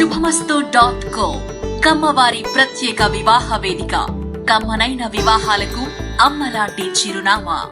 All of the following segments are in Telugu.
శుభమస్తు డాట్ కో కమ్మవారి ప్రత్యేక వివాహ వేదిక. కమ్మనైన వివాహాలకు అమ్మలాంటి చిరునామా.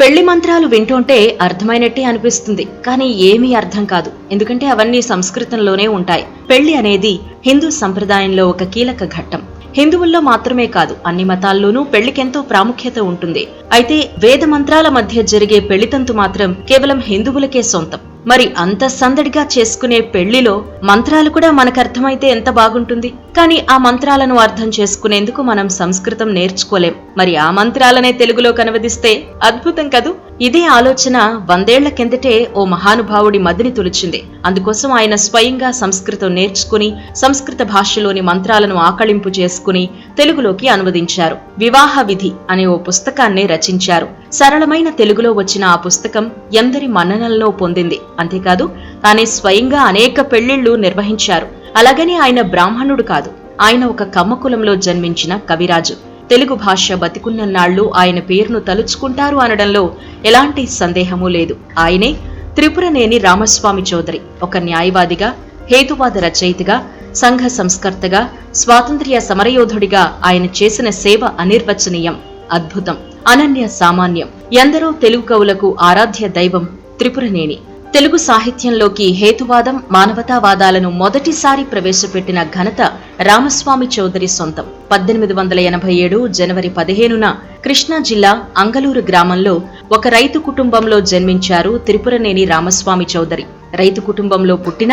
పెళ్ళి మంత్రాలు వింటుంటే అర్థమైనట్టే అనిపిస్తుంది. కానీ ఏమీ అర్థం కాదు. ఎందుకంటే అవన్నీ సంస్కృతంలోనే ఉంటాయి. పెళ్ళి అనేది హిందూ సంప్రదాయంలో ఒక కీలక ఘట్టం. హిందువుల్లో మాత్రమే కాదు. అన్ని మతాల్లోనూ పెళ్ళికెంతో ప్రాముఖ్యత ఉంటుంది. అయితే వేద మంత్రాల మధ్య జరిగే పెళ్ళితంతు మాత్రం కేవలం హిందువులకే సొంతం. మరి అంత సందడిగా చేసుకునే పెళ్ళిలో మంత్రాలు కూడా మనకు అర్థమైతే ఎంత బాగుంటుంది. కానీ ఆ మంత్రాలను అర్థం చేసుకునేందుకు మనం సంస్కృతం నేర్చుకోలేం. మరి ఆ మంత్రాలనే తెలుగులో కనువదిస్తే అద్భుతం కదూ? ఇదే ఆలోచన వందేళ్ళ కిందటే ఓ మహానుభావుడి మదిని తులిచింది. అందుకోసం ఆయన స్వయంగా సంస్కృతం నేర్చుకుని సంస్కృత భాషలోని మంత్రాలను ఆకళింపు చేసుకుని తెలుగులోకి అనువదించారు. వివాహ విధి అనే ఓ పుస్తకాన్ని రచించారు. సరళమైన తెలుగులో వచ్చిన ఆ పుస్తకం ఎందరి మన్ననల్లో పొందింది. అంతేకాదు తానే స్వయంగా అనేక పెళ్ళిళ్ళు నిర్వహించారు. అలాగని ఆయన బ్రాహ్మణుడు కాదు. ఆయన ఒక కమ్మకులంలో జన్మించిన కవిరాజు. తెలుగు భాష బతికున్నన్నాళ్ళు ఆయన పేరును తలుచుకుంటారు అనడంలో ఎలాంటి సందేహమూ లేదు. ఆయనే త్రిపురనేని రామస్వామి చౌదరి. ఒక న్యాయవాదిగా హేతువాద రచయితగా సంఘ సంస్కర్తగా స్వాతంత్ర్య సమరయోధుడిగా ఆయన చేసిన సేవ అనిర్వచనీయం అద్భుతం అనన్య సామాన్యం. ఎందరో తెలుగు కవులకు ఆరాధ్య దైవం త్రిపురనేని. తెలుగు సాహిత్యంలోకి హేతువాదం మానవతావాదాలను మొదటిసారి ప్రవేశపెట్టిన ఘనత రామస్వామి చౌదరి సొంతం. పద్దెనిమిది వందల ఎనభై ఏడు జనవరి పదిహేనున కృష్ణా జిల్లా అంగలూరు గ్రామంలో ఒక రైతు కుటుంబంలో జన్మించారు త్రిపురనేని రామస్వామి చౌదరి. రైతు కుటుంబంలో పుట్టిన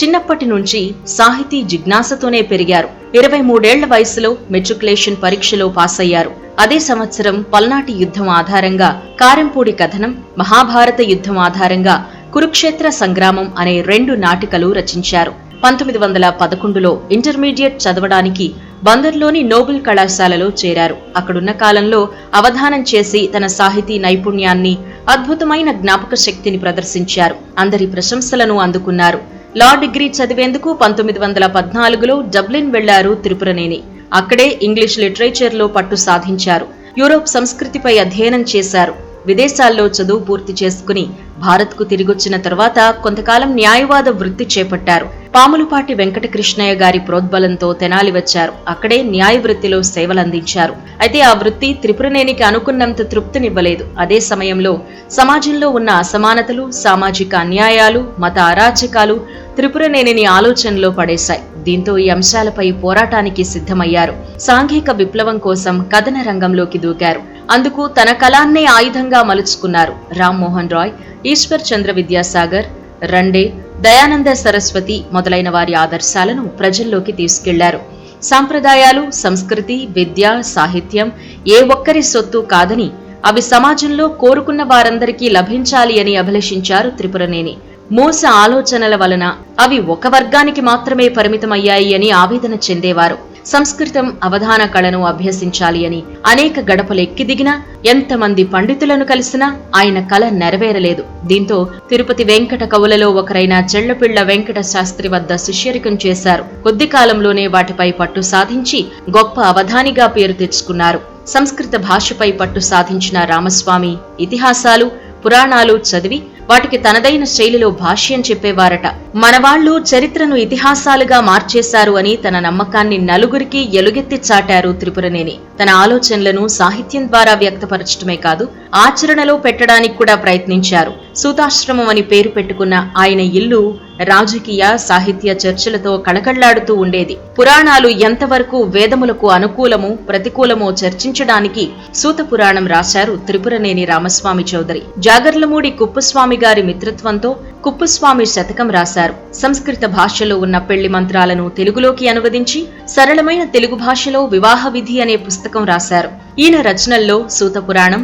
చిన్నప్పటి నుంచి సాహితీ జిజ్ఞాసతోనే పెరిగారు. ఇరవై మూడేళ్ళ వయసులో మెట్రికులేషన్ పరీక్షలో పాస్ అయ్యారు అదే సంవత్సరం పల్నాటి యుద్ధం ఆధారంగా కారంపూడి కథనం మహాభారత యుద్ధం ఆధారంగా కురుక్షేత్ర సంగ్రామం అనే రెండు నాటికలు రచించారు. పంతొమ్మిది వందల పదకొండులో ఇంటర్మీడియట్ చదవడానికి బందర్లోని నోబెల్ కళాశాలలో చేరారు. అక్కడున్న కాలంలో అవధానం చేసి తన సాహితీ నైపుణ్యాన్ని అద్భుతమైన జ్ఞాపక శక్తిని ప్రదర్శించారు. అందరి ప్రశంసలను అందుకున్నారు. లా డిగ్రీ చదివేందుకు పంతొమ్మిది వందల పద్నాలుగులో డబ్లిన్ వెళ్ళారు త్రిపురనేని. అక్కడే ఇంగ్లీష్ లిటరేచర్లో పట్టు సాధించారు. యూరోప్ సంస్కృతిపై అధ్యయనం చేశారు. విదేశాల్లో చదువు పూర్తి చేసుకుని భారత్కు తిరిగొచ్చిన తర్వాత కొంతకాలం న్యాయవాద వృత్తి చేపట్టారు. పాములపాటి వెంకటకృష్ణయ్య గారి ప్రోద్బలంతో తెనాలి వచ్చారు. అక్కడే న్యాయ వృత్తిలో సేవలందించారు. అయితే ఆ వృత్తి త్రిపురనేనికి అనుకున్నంత తృప్తినివ్వలేదు. అదే సమయంలో సమాజంలో ఉన్న అసమానతలు సామాజిక అన్యాయాలు మత అరాచకాలు త్రిపురనేనిని ఆలోచనలో పడేశాయి. దీంతో ఈ అంశాలపై పోరాటానికి సిద్ధమయ్యారు. సాంఘిక విప్లవం కోసం కథన రంగంలోకి దూకారు. అందుకు తన కళాన్నే ఆయుధంగా మలుచుకున్నారు. రామ్మోహన్ రాయ్ ఈశ్వర్ చంద్ర విద్యాసాగర్ రండే దయానంద సరస్వతి మొదలైన వారి ఆదర్శాలను ప్రజల్లోకి తీసుకెళ్ళారు. సాంప్రదాయాలు సంస్కృతి విద్య సాహిత్యం ఏ ఒక్కరి సొత్తు కాదని అవి సమాజంలో కోరుకున్న వారందరికీ లభించాలి అని అభిలషించారు త్రిపురనేని. మోస ఆలోచనల వలన అవి ఒక వర్గానికి మాత్రమే పరిమితమయ్యాయి అని ఆవేదన చెందేవారు. సంస్కృతం అవధాన కళను అభ్యసించాలి అని అనేక గడపలు ఎక్కి దిగినా ఎంతమంది పండితులను కలిసినా ఆయన కళ నెరవేరలేదు. దీంతో తిరుపతి వెంకట కవులలో ఒకరైన చెళ్ళపిళ్ళ వెంకట శాస్త్రి వద్ద శిష్యరికం చేశారు. కొద్ది కాలంలోనే వాటిపై పట్టు సాధించి గొప్ప అవధానిగా పేరు తెచ్చుకున్నారు. సంస్కృత భాషపై పట్టు సాధించిన రామస్వామి ఇతిహాసాలు పురాణాలు చదివి వాటికి తనదైన శైలిలో భాష్యం చెప్పేవారట. మనవాళ్ళు చరిత్రను ఇతిహాసాలుగా మార్చేశారు అని తన నమ్మకాన్ని నలుగురికి ఎలుగెత్తి చాటారు త్రిపురనేని. తన ఆలోచనలను సాహిత్యం ద్వారా వ్యక్తపరచడమే కాదు ఆచరణలో పెట్టడానికి కూడా ప్రయత్నించారు. సూతాశ్రమం అని పేరు పెట్టుకున్న ఆయన ఇల్లు రాజకీయ సాహిత్య చర్చలతో కళకళ్ళాడుతూ ఉండేది. పురాణాలు ఎంతవరకు వేదములకు అనుకూలము ప్రతికూలమో చర్చించడానికి సూత పురాణం రాశారు త్రిపురనేని రామస్వామి చౌదరి. జాగర్లమూడి కుప్పస్వామి గారి మిత్రత్వంతో కుప్పస్వామి శతకం రాశారు. సంస్కృత భాషలో ఉన్న పెళ్ళి మంత్రాలను తెలుగులోకి అనువదించి సరళమైన తెలుగు భాషలో వివాహ విధి అనే పుస్తకం రాశారు. ఈయన రచనల్లో సూత పురాణం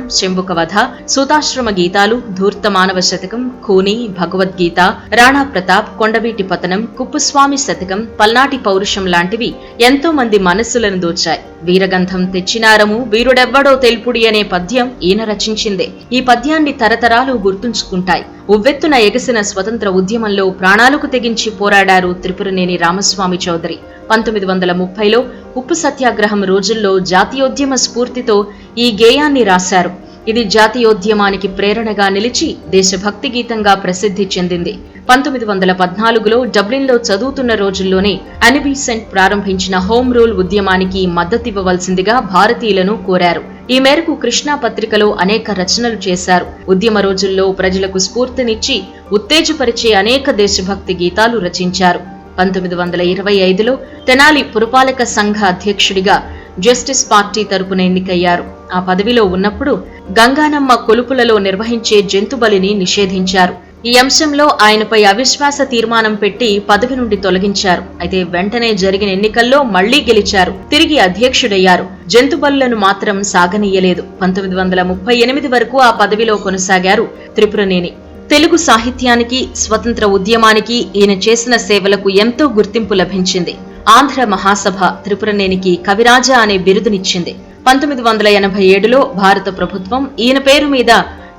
వధ సూతాశ్రమ గీతాలు ధూర్త మానవ శతకం ఖూని భగవద్గీత రాణా ప్రతాప్ కొండవీటి పతనం కుప్పుస్వామి శతకం పల్నాటి పౌరుషం లాంటివి ఎంతో మంది మనస్సులను దోచాయి వీరగంధం తెచ్చినారము వీరుడెవ్వడో తెలుపుడి అనే పద్యం ఈయన రచించిందే. ఈ పద్యాన్ని తరతరాలు గుర్తుంచుకుంటాయి. ఉవ్వెత్తున ఎగసిన స్వతంత్ర ఉద్యమంలో ప్రాణాలకు తెగించి పోరాడారు త్రిపురనేని రామస్వామి చౌదరి. పంతొమ్మిది వందల ముప్పైలో ఉప్పు సత్యాగ్రహం రోజుల్లో జాతీయోద్యమ స్ఫూర్తితో ఈ గేయాన్ని రాశారు. ఇది జాతీయోద్యమానికి ప్రేరణగా నిలిచి దేశభక్తి గీతంగా ప్రసిద్ధి చెందింది. పంతొమ్మిది వందల పద్నాలుగులో డబ్లిన్లో చదువుతున్న రోజుల్లోనే అనిబీసెంట్ ప్రారంభించిన హోమ్ రూల్ ఉద్యమానికి మద్దతివ్వవలసిందిగా భారతీయులను కోరారు. ఈ మేరకు కృష్ణా పత్రికలో అనేక రచనలు చేశారు. ఉద్యమ రోజుల్లో ప్రజలకు స్ఫూర్తినిచ్చి ఉత్తేజపరిచే అనేక దేశభక్తి గీతాలు రచించారు. పంతొమ్మిది వందల ఇరవై ఐదులో తెనాలి పురపాలక సంఘ అధ్యక్షుడిగా జస్టిస్ పార్టీ తరపున ఎన్నికయ్యారు. ఆ పదవిలో ఉన్నప్పుడు గంగానమ్మ కొలుపులలో నిర్వహించే జంతుబలిని నిషేధించారు. ఈ అంశంలో ఆయనపై అవిశ్వాస తీర్మానం పెట్టి పదవి నుండి తొలగించారు. అయితే వెంటనే జరిగిన ఎన్నికల్లో మళ్ళీ గెలిచారు. తిరిగి అధ్యక్షుడయ్యారు. జంతుబలులను మాత్రం సాగనీయలేదు. పంతొమ్మిది వందల ముప్పై ఎనిమిది వరకు ఆ పదవిలో కొనసాగారు త్రిపురనేని. తెలుగు సాహిత్యానికి స్వతంత్ర ఉద్యమానికి ఈయన చేసిన సేవలకు ఎంతో గుర్తింపు లభించింది. ఆంధ్ర మహాసభ త్రిపురనేనికి కవిరాజా అనే బిరుదునిచ్చింది. పంతొమ్మిది వందల ఎనభై ఏడులో భారత ప్రభుత్వం ఈయన పేరు మీద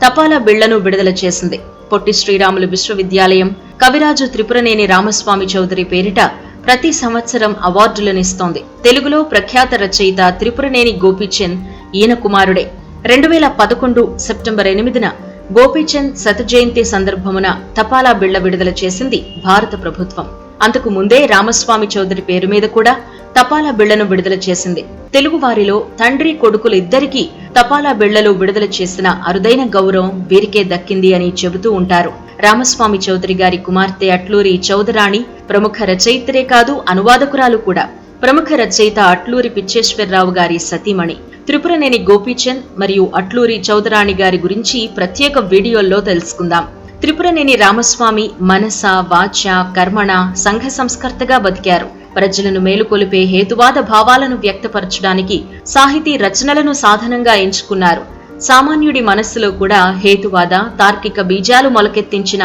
తపాలా బిళ్ళను విడుదల చేసింది. పొట్టి శ్రీరాములు విశ్వవిద్యాలయం కవిరాజు త్రిపురనేని రామస్వామి చౌదరి పేరిట ప్రతి సంవత్సరం అవార్డులనిస్తోంది తెలుగులో ప్రఖ్యాత రచయిత త్రిపురనేని గోపీచంద్ ఈయన కుమారుడే. రెండు వేల పదకొండు సెప్టెంబర్ ఎనిమిదిన గోపీచంద్ శత జయంతి సందర్భమున తపాలా బిళ్ళ విడుదల చేసింది భారత ప్రభుత్వం. అంతకు ముందే రామస్వామి చౌదరి పేరు మీద కూడా తపాలా బిళ్ళను విడుదల చేసింది. తెలుగువారిలో తండ్రి కొడుకులు ఇద్దరికీ తపాలా బిళ్ళలు విడుదల చేసిన అరుదైన గౌరవం వీరికే దక్కింది అని చెబుతూ ఉంటారు. రామస్వామి చౌదరి గారి కుమార్తె అట్లూరి చౌదరాణి ప్రముఖ రచయిత్రే కాదు అనువాదకురాలు కూడా. ప్రముఖ రచయిత అట్లూరి పిచ్చేశ్వరరావు గారి సతీమణి. త్రిపురనేని గోపీచంద్ మరియు అట్లూరి చౌదరాణి గారి గురించి ప్రత్యేక వీడియోల్లో తెలుసుకుందాం. త్రిపురనేని రామస్వామి మనస వాచ కర్మణ సంఘ సంస్కర్తగా బతికారు. ప్రజలను మేలుకొలిపే హేతువాద భావాలను వ్యక్తపరచడానికి సాహితీ రచనలను సాధనంగా ఎంచుకున్నారు. సామాన్యుడి మనస్సులో కూడా హేతువాద తార్కిక బీజాలు మొలకెత్తించిన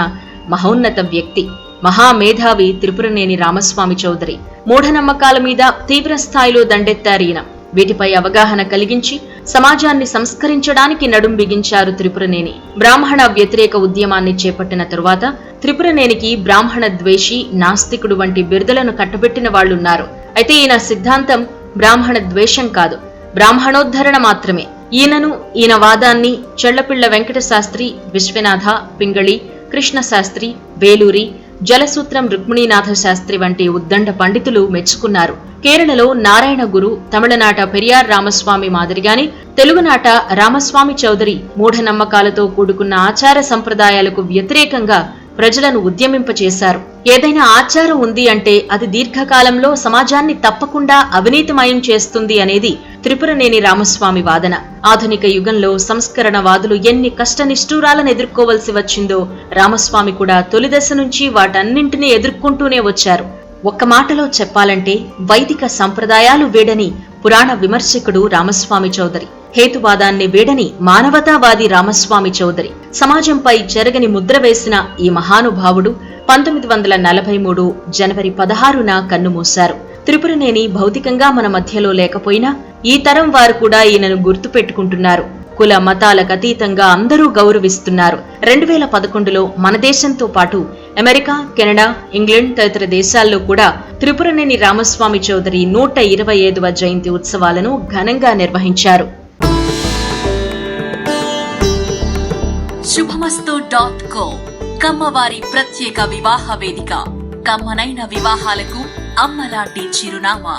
మహోన్నత వ్యక్తి మహామేధావి త్రిపురనేని రామస్వామి చౌదరి. మూఢనమ్మకాల మీద తీవ్ర స్థాయిలో దండెత్తారీన వీటిపై అవగాహన కలిగించి సమాజాన్ని సంస్కరించడానికి నడుం బిగించారు త్రిపురనేని. బ్రాహ్మణ వ్యతిరేక ఉద్యమాన్ని చేపట్టిన తరువాత త్రిపురనేనికి బ్రాహ్మణ ద్వేషి నాస్తికుడు వంటి బిరుదులను కట్టబెట్టిన వాళ్ళున్నారు అయితే ఈయన సిద్ధాంతం బ్రాహ్మణ ద్వేషం కాదు. బ్రాహ్మణోద్ధరణ మాత్రమే. ఈయనను ఈయన వాదాన్ని చెళ్ళపిళ్ళ వెంకట శాస్త్రి విశ్వనాథ పింగళి కృష్ణశాస్త్రి వేలూరి జలసూత్రం రుక్మిణీనాథ శాస్త్రి వంటి ఉద్దండ పండితులు మెచ్చుకున్నారు. కేరళలో నారాయణ గురు తమిళనాట పెరియార్ రామస్వామి మాదిరిగానే తెలుగునాట రామస్వామి చౌదరి మూఢనమ్మకాలతో కూడుకున్న ఆచార సంప్రదాయాలకు వ్యతిరేకంగా ప్రజలను ఉద్యమింపచేశారు. ఏదైనా ఆచారం ఉంది అంటే అది దీర్ఘకాలంలో సమాజాన్ని తప్పకుండా అవినీతిమయం చేస్తుంది అనేది త్రిపురనేని రామస్వామి వాదన. ఆధునిక యుగంలో సంస్కరణవాదులు ఎన్ని కష్టనిష్ఠూరాలను ఎదుర్కోవలసి వచ్చిందో రామస్వామి కూడా తొలిదశ నుంచి వాటన్నింటినీ ఎదుర్కొంటూనే వచ్చారు. ఒక్క మాటలో చెప్పాలంటే వైదిక సంప్రదాయాలు వేడని పురాణ విమర్శకుడు రామస్వామి చౌదరి. హేతువాదాన్ని వేడని మానవతావాది రామస్వామి చౌదరి. సమాజంపై జరగని ముద్ర వేసిన ఈ మహానుభావుడు పంతొమ్మిది వందల నలభై మూడు జనవరి పదహారున కన్నుమూశారు. త్రిపురనేని భౌతికంగా మన మధ్యలో లేకపోయినా ఈ తరం వారు కూడా ఈయనను గుర్తు పెట్టుకుంటున్నారు. కుల మతాలకు అతీతంగా అందరూ గౌరవిస్తున్నారు. రెండు వేల పదకొండులో మన దేశంతో పాటు అమెరికా కెనడా ఇంగ్లాండ్ తదితర దేశాల్లో కూడా త్రిపురనేని రామస్వామి చౌదరి నూట ఇరవై ఐదవ జయంతి ఉత్సవాలను ఘనంగా నిర్వహించారు. శుభమస్తు డాట్ కో కమ్మవారి ప్రత్యేక వివాహ వేదిక. కమ్మనైన వివాహాలకు అమ్మలాంటి చిరునామా.